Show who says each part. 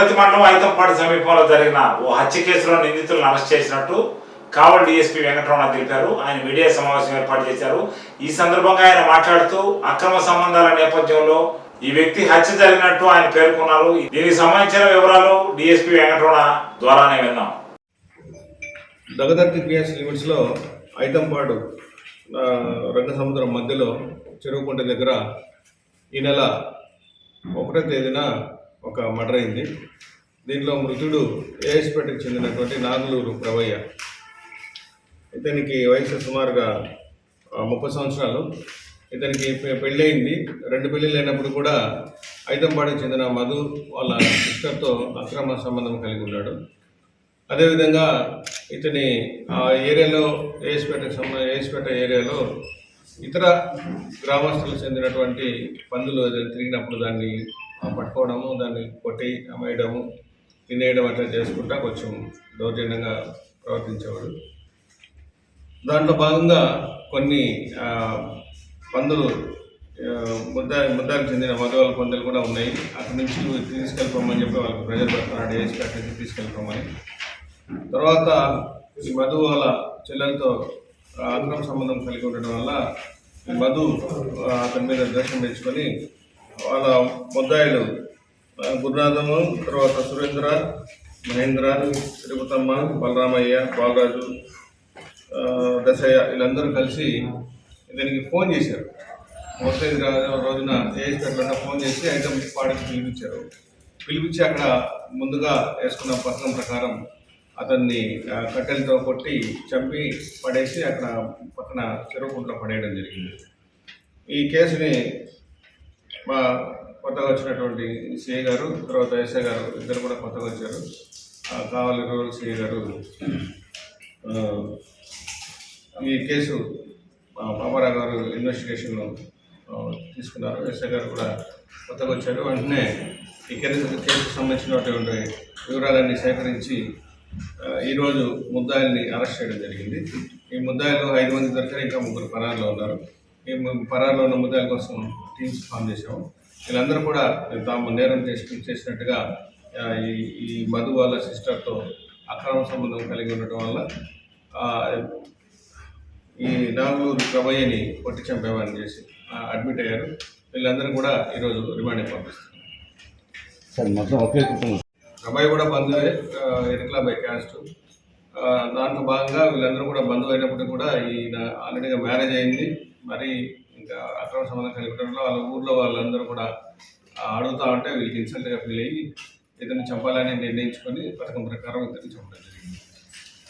Speaker 1: ప్రగతి మండలం ఐతంపాటి సమీపంలో జరిగిన ఓ హత్య కేసులో నిందితులను అరెస్ట్ చేసినట్టు కావల్ డీఎస్పీ వెంకటరమణ తెలిపారు. ఆయన మీడియా సమావేశం ఏర్పాటు చేశారు. ఈ సందర్భంగా ఆయన మాట్లాడుతూ అక్రమ సంబంధాల నేపథ్యంలో ఈ వ్యక్తి హత్య జరిగినట్టు ఆయన పేర్కొన్నారు. దీనికి సంబంధించిన వివరాలు డీఎస్పీ వెంకటరమణ ద్వారానే విన్నాం.
Speaker 2: దగదర్తి పిఎస్ లిమిట్స్లో ఐతంపాడు ఆ, రంగసముద్రం మధ్యలో చెరువుకుంట దగ్గర ఈ నెల ఒకటో తేదీన ఒక మర్డర్ అయింది. దీంట్లో మృతుడు ఏఎస్పేటకు చెందినటువంటి నాగులూరు ప్రవయ్య ఇతనికి వయసు సుమారుగా ముప్పై సంవత్సరాలు. ఇతనికి పెళ్ళయింది. రెండు పెళ్ళిళ్ళు అయినప్పుడు కూడా ఐదంపాడికి చెందిన మధు వాళ్ళ సిస్టర్తో అక్రమ సంబంధం కలిగి ఉన్నాడు. అదేవిధంగా ఇతని ఆ ఏరియాలో ఏఎస్పేట సంబ ఏఎస్పేట ఏరియాలో ఇతర గ్రామస్తులకు చెందినటువంటి పందులు తిరిగినప్పుడు దాన్ని పట్టుకోవడము దాన్ని కొట్టి అమ్మేయడము తినేయడం అట్లా చేసుకుంటా కొంచెం దౌర్జన్యంగా ప్రవర్తించేవాడు. దాంట్లో భాగంగా కొన్ని పందులు ముద్ద ముద్దానికి చెందిన మగవాళ్ళ పందులు కూడా ఉన్నాయి. అక్కడి నుంచి తీసుకెళ్ళిపోమని చెప్పి వాళ్ళకి ప్రజలు పెడుతున్నాడు ఏఎస్పేట నుంచి తీసుకెళ్ళిపోమని. తర్వాత ఈ మధు వాళ్ళ చెల్లెలతో ఆ, సంబంధం కలిగి ఉండడం వల్ల ఈ మధు అతని మీద దర్శనం పెంచుకొని వాళ్ళ ముద్దాయిలు గురునాథము తర్వాత సురేంద్ర మహేంద్ర తిరుపతమ్మ బలరామయ్య బాలరాజు దశయ్య వీళ్ళందరూ కలిసి ఇతనికి ఫోన్ చేశారు. మొదటి రోజున ఏఎస్పేటలో ఫోన్ చేసి ఐటమ్ పాడికి పిలిపించారు. పిలిపించి అక్కడ ముందుగా వేసుకున్న పథకం ప్రకారం అతన్ని కట్టెలతో కొట్టి చంపి పడేసి అక్కడ పక్కన చెరువుకుంట్లో పడేయడం జరిగింది. ఈ కేసుని మా కొత్తగా వచ్చినటువంటి సిఐ గారు తర్వాత ఎస్ఐ గారు ఇద్దరు కూడా కొత్తగా వచ్చారు. కావాలి రూరల్ సిఐ గారు ఈ కేసు మా గారు ఇన్వెస్టిగేషన్లో తీసుకున్నారు. ఎస్ఐ గారు కూడా కొత్తగా వచ్చారు. వెంటనే ఈ కేసు కేసుకు సంబంధించినటువంటి వివరాలన్నీ సేకరించి ఈరోజు ముద్దాయిల్ని అరెస్ట్ చేయడం జరిగింది. ఈ ముద్దాయిలు ఐదు మంది దొరికారు ఇంకా ముగ్గురు పరారులో ఉన్నారు. ఈ ము- పరారులో ఉన్న ముద్దాయిల కోసం టీమ్స్ ఫామ్ చేసాము వీళ్ళందరూ కూడా తాము నేరం చేసి చేసినట్టుగా ఈ ఈ మధు వాళ్ళ సిస్టర్తో అక్రమ సంబంధం కలిగి ఉండటం వల్ల ఈ నాగులూరు ప్రభయ్యని కొట్టి చంపేవాడిని చేసి అడ్మిట్ అయ్యారు. వీళ్ళందరూ కూడా ఈరోజు
Speaker 3: ఒకే కుటుంబం.
Speaker 2: ప్రభయ్య కూడా బంధువే బై క్యాస్ట్ దాంట్లో భాగంగా వీళ్ళందరూ కూడా బంధువు అయినప్పటికీ కూడా ఈయన ఆల్రెడీగా మ్యారేజ్ అయింది. మరి ఇంకా అక్రమ సంబంధం కలిగి ఉండడంలో వాళ్ళ ఊర్లో వాళ్ళందరూ కూడా అడుగుతా ఉంటే వీళ్ళకి ఇన్సల్ట్గా ఫీల్ అయ్యి ఇతన్ని చంపాలని నిర్ణయించుకొని పథకం ప్రకారం ఇతన్ని చంపడం జరిగింది.